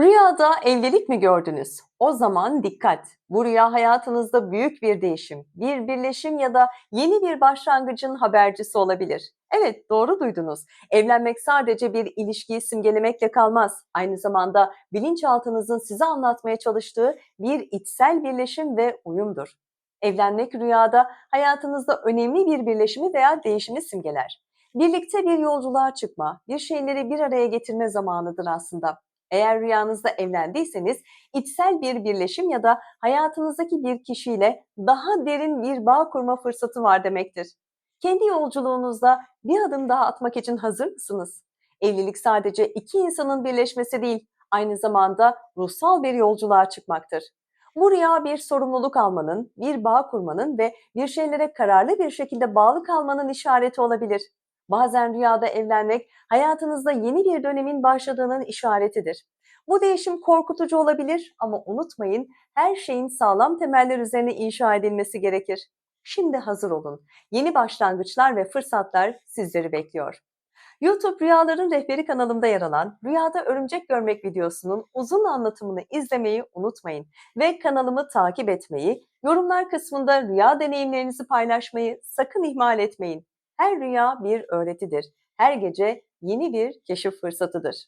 Rüyada evlilik mi gördünüz? O zaman dikkat. Bu rüya hayatınızda büyük bir değişim, bir birleşim ya da yeni bir başlangıcın habercisi olabilir. Evet, doğru duydunuz. Evlenmek sadece bir ilişkiyi simgelemekle kalmaz. Aynı zamanda bilinçaltınızın size anlatmaya çalıştığı bir içsel birleşim ve uyumdur. Evlenmek rüyada hayatınızda önemli bir birleşimi veya değişimi simgeler. Birlikte bir yolculuğa çıkma, bir şeyleri bir araya getirme zamanıdır aslında. Eğer rüyanızda evlendiyseniz içsel bir birleşim ya da hayatınızdaki bir kişiyle daha derin bir bağ kurma fırsatı var demektir. Kendi yolculuğunuzda bir adım daha atmak için hazır mısınız? Evlilik sadece iki insanın birleşmesi değil, aynı zamanda ruhsal bir yolculuğa çıkmaktır. Bu rüya bir sorumluluk almanın, bir bağ kurmanın ve bir şeylere kararlı bir şekilde bağlı kalmanın işareti olabilir. Bazen rüyada evlenmek hayatınızda yeni bir dönemin başladığının işaretidir. Bu değişim korkutucu olabilir ama unutmayın her şeyin sağlam temeller üzerine inşa edilmesi gerekir. Şimdi hazır olun. Yeni başlangıçlar ve fırsatlar sizleri bekliyor. YouTube Rüyaların Rehberi kanalımda yer alan Rüyada Örümcek Görmek videosunun uzun anlatımını izlemeyi unutmayın ve kanalımı takip etmeyi, yorumlar kısmında rüya deneyimlerinizi paylaşmayı sakın ihmal etmeyin. Her rüya bir öğretidir. Her gece yeni bir keşif fırsatıdır.